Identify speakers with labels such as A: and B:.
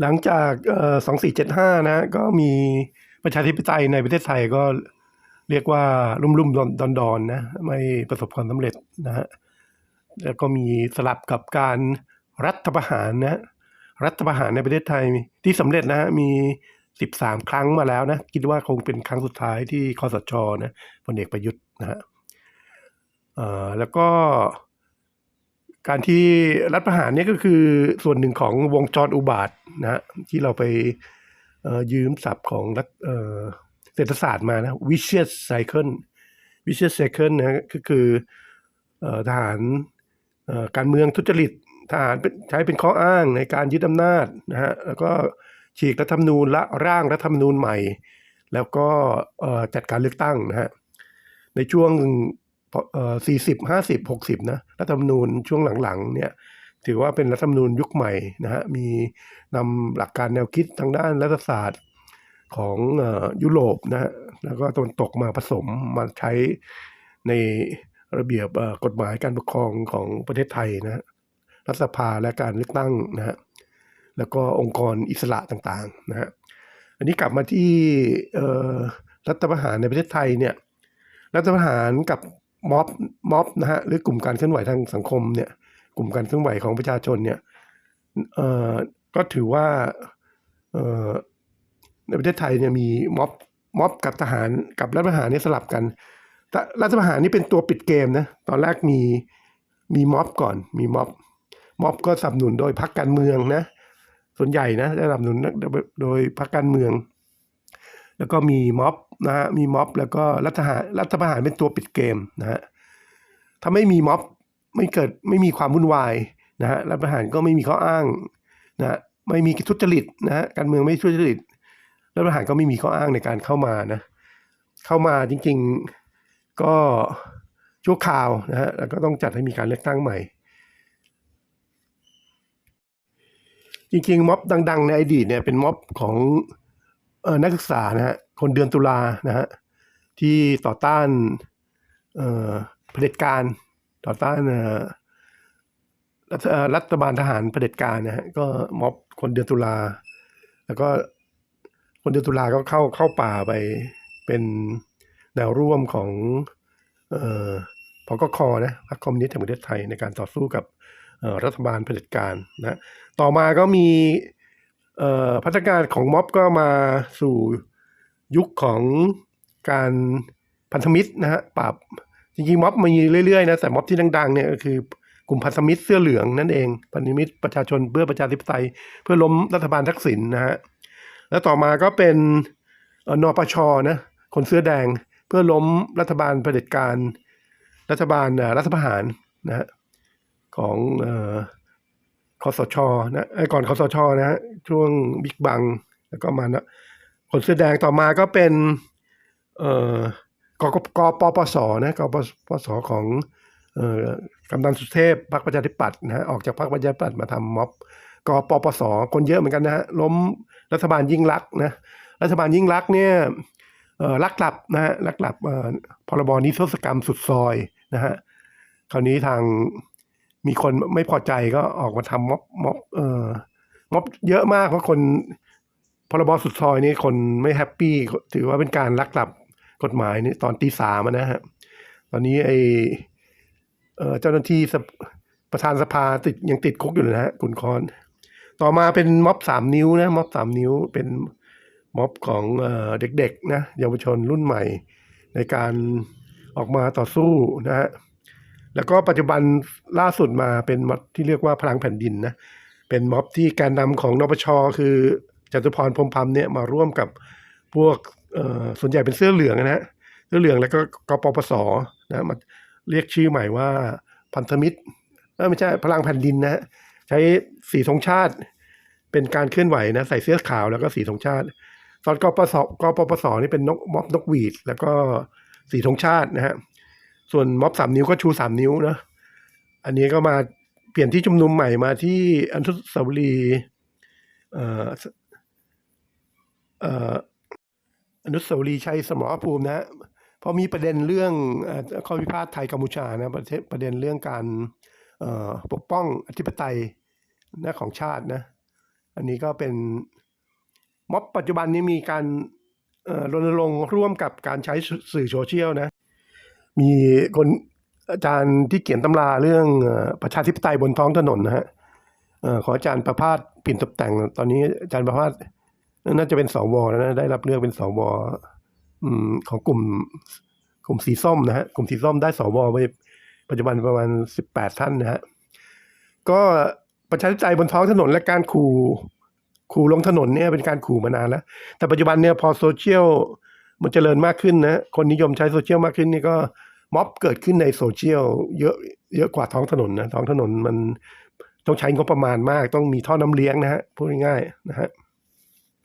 A: หลังจากสองสี่เจ็ดห้านะ ก็มีประชาธิปไตยในประเทศไทยก็เรียกว่ารุ่มรุ่มดอนดอนดอนนะ ไม่ประสบความสำเร็จนะฮะแล้วก็มีสลับกับการรัฐประหารนะ รัฐประหารในประเทศไทยที่สำเร็จนะฮะมีสิบสามครั้งมาแล้วนะ คิดว่าคงเป็นครั้งสุดท้ายที่คอสชนะพลเอกประยุทธ์นะฮะแล้วก็ การที่รัฐประหารเนี่ยก็คือส่วนหนึ่งของวงจรอุบาทนะฮะที่เราไปยืมศัพท์ของรัฐเอเศรษฐศาสตร์มานะ vicious cycle vicious cycle นะก็คือทหารการเมืองทุจริตทหารใช้เป็นข้ออ้างในการยึดอำนาจนะฮะแล้วก็ฉีกรัฐธรรมนูญละร่างรัฐธรรมนูญใหม่ แล้วก็จัดการเลือกตั้งนะฮะในช่วง สี่สิบห้าสิบหกสิบนะรัฐธรรมนูญช่วงหลังๆเนี่ยถือว่าเป็นรัฐธรรมนูญยุคใหม่นะฮะมีนำหลักการแนวคิดทางด้านรัฐศาสตร์ของอยุโรปนะฮะแล้วก็ตะวันตกมาผสมมาใช้ในระเบียบกฎหมายการปกครองของประเทศไทยนะฮะรัฐสภาและการเลือกตั้งนะฮะแล้วก็องค์กรอิสระต่างๆนะฮะอันนี้กลับมาที่รัฐประหารในประเทศไทยเนี่ยรัฐประหารกับ ม็อบม็อบนะฮะหรือกลุ่มการเคลื่อนไหวทางสังคมเนี่ย กลุ่มการเคลื่อนไหวของประชาชนเนี่ยเอ่อก็ถือว่าเอ่อในประเทศไทยเนี่ยมีม็อบม็อบกับทหารกับรัฐประหารเนี่ยสลับกันแต่รัฐประหารนี่เป็นตัวปิดเกมนะตอนแรกมีมีม็อบก่อนมีม็อบม็อบก็สนับสนุนโดยพรรคการเมืองนะส่วนใหญ่นะได้สนับสนุนโดยพรรคการเมือง แล้วก็มีม็อบนะฮะมีม็อบ แล้วก็รัฐหารรัฐประหารเป็นตัวปิดเกมนะฮะถ้าไม่มีม็อบไม่เกิดไม่มีความวุ่นวายนะฮะรัฐประหารก็ไม่มีข้ออ้างนะฮะไม่มีทุจริตนะฮะการเมืองไม่ทุจริตรัฐประหารก็ไม่มีข้ออ้างในการเข้ามานะเข้ามาจริง ๆก็ชั่วคราวนะฮะแล้วก็ต้องจัดให้มีการเลือกตั้งใหม่ จริงๆม็อบดัง ๆ ในอดีตเนี่ยเป็นม็อบของ นักศึกษานะฮะคนเดือนตุลานะฮะที่ต่อต้านเอ่อเผด็จการต่อต้านรัฐรัฐบาลทหารเผด็จการนะฮะก็ม็อบคนเดือนตุลา แล้วก็คนเดือนตุลาก็เข้าเข้าป่าไปเป็นแนวร่วมของเอ่อพกคนะพรรคคอมมิวนิสต์แห่งประเทศไทยในการต่อสู้กับรัฐบาลเผด็จการนะต่อมาก็มี พัฒนาการของม็อบก็มาสู่ยุคของการพันธมิตรนะฮะปราบจริงๆม็อบมีเรื่อยๆนะแต่ม็อบที่ดังๆเนี่ยก็คือกลุ่มพันธมิตรเสื้อเหลืองนั่นเองพันธมิตรประชาชนเพื่อประชาธิปไตย เพื่อล้มรัฐบาลทักษิณนะฮะแล้วต่อมาก็เป็นนปชนะคนเสื้อแดงเพื่อล้มรัฐบาลเผด็จการ รัฐบาลรัฐประหารนะฮะของคอสชนะก่อนคอสชนะฮะ ช่วงบิ๊กบัง แล้วก็มานะคนเสื้อแดงต่อมาก็เป็น เอ่อกกกปปสนะกปปสของเอ่อกำนันสุเทพพรรคประชาธิปัตย์นะฮะออกจากพรรคประชาธิปัตย์มาทำม็อบกปปสคนเยอะเหมือนกันนะฮะล้มรัฐบาลยิ่งลักษณ์นะรัฐบาลยิ่งลักษณ์เนี่ยเอ่อลักหลับนะฮะลักหลับเอ่อพรบนิรโทษกรรมสุดซอยนะฮะคราวนี้ทางมีคนไม่พอใจก็ออกมาทำม็อบม็อบเอ่อ ม็อบเยอะมากเพราะคนพรบสุดซอยนี่คนไม่แฮปปี้ถือว่าเป็นการลักลับกฎหมายนี่ตอนตีสามนะฮะตอนนี้ไอเออเจ้าหน้าที่ประธานสภาติดยังติดคุกอยู่เลยนะฮะคุณคอน ต่อมาเป็นม็อบสามนิ้วนะม็อบสามนิ้วเป็นม็อบของเด็กๆนะเยาวชนรุ่นใหม่ ในการออกมาต่อสู้นะฮะแล้วก็ปัจจุบันล่าสุดมาเป็นม็อบที่เรียกว่าพลังแผ่นดินนะ เป็นม็อบที่แกนนำของนปชคือจตุพรพรมพันธ์เนี่ยมาร่วมกับพวกส่วนใหญ่เป็นเสื้อเหลืองนะฮะเสื้อเหลืองแล้วก็กปปสนะมาเรียกชื่อใหม่ว่าพันธมิตรไม่ใช่พลังแผ่นดินนะฮะใช้สีธงชาติ เป็นการเคลื่อนไหวนะใส่เสื้อขาวแล้วก็สีธงชาติตอนกปสกปปสนี่เป็นนกม็อบนกหวีด แล้วก็สีธงชาตินะฮะส่วนม็อบสามนิ้วก็ชูสามนิ้วนะอันนี้ก็มา เปลี่ยนที่ชุมนุมใหม่มาที่อนุสาวรีย์เอ่อเอ่ออนุสาวรีย์ชัยสมรภูมินะเพราะมีประเด็นเรื่องเอ่อข้อพิพาทไทยกัมพูชานะประเทศประเด็นเรื่องการเอ่อปกป้องอธิปไตยนะของชาตินะ อันนี้ก็เป็นม็อบปัจจุบันนี้มีการเอ่อรณรงค์ร่วมกับการใช้สื่อโซเชียลนะ มีคน อาจารย์ที่เขียนตำราเรื่องประชาธิปไตยบนท้องถนนนะฮะของอาจารย์ประภาสปิ่นตกแต่ง ตอนนี้อาจารย์ประภาสน่าจะเป็นสวแล้วนะได้รับเลือกเป็นสวอของกลุ่มกลุ่มสีส้มนะฮะกลุ่มสีส้มได้สวไปปัจจุบันประมาณสิบแปดท่านนะฮะก็ประชาธิปไตยบนท้องถนนและการขู่ขู่ลงถนนเนี่ยเป็นการขู่มานานแล้ว แต่ปัจจุบันเนี่ยพอโซเชียลมันเจริญมากขึ้นนะคนนิยมใช้โซเชียลมากขึ้นนี่ก็ ม็อบเกิดขึ้นในโซเชียลเยอะเยอะกว่าท้องถนนนะท้องถนนมันต้องใช้งบประมาณมาก ต้องมีท่อน้ำเลี้ยงนะฮะพูดง่ายๆนะฮะ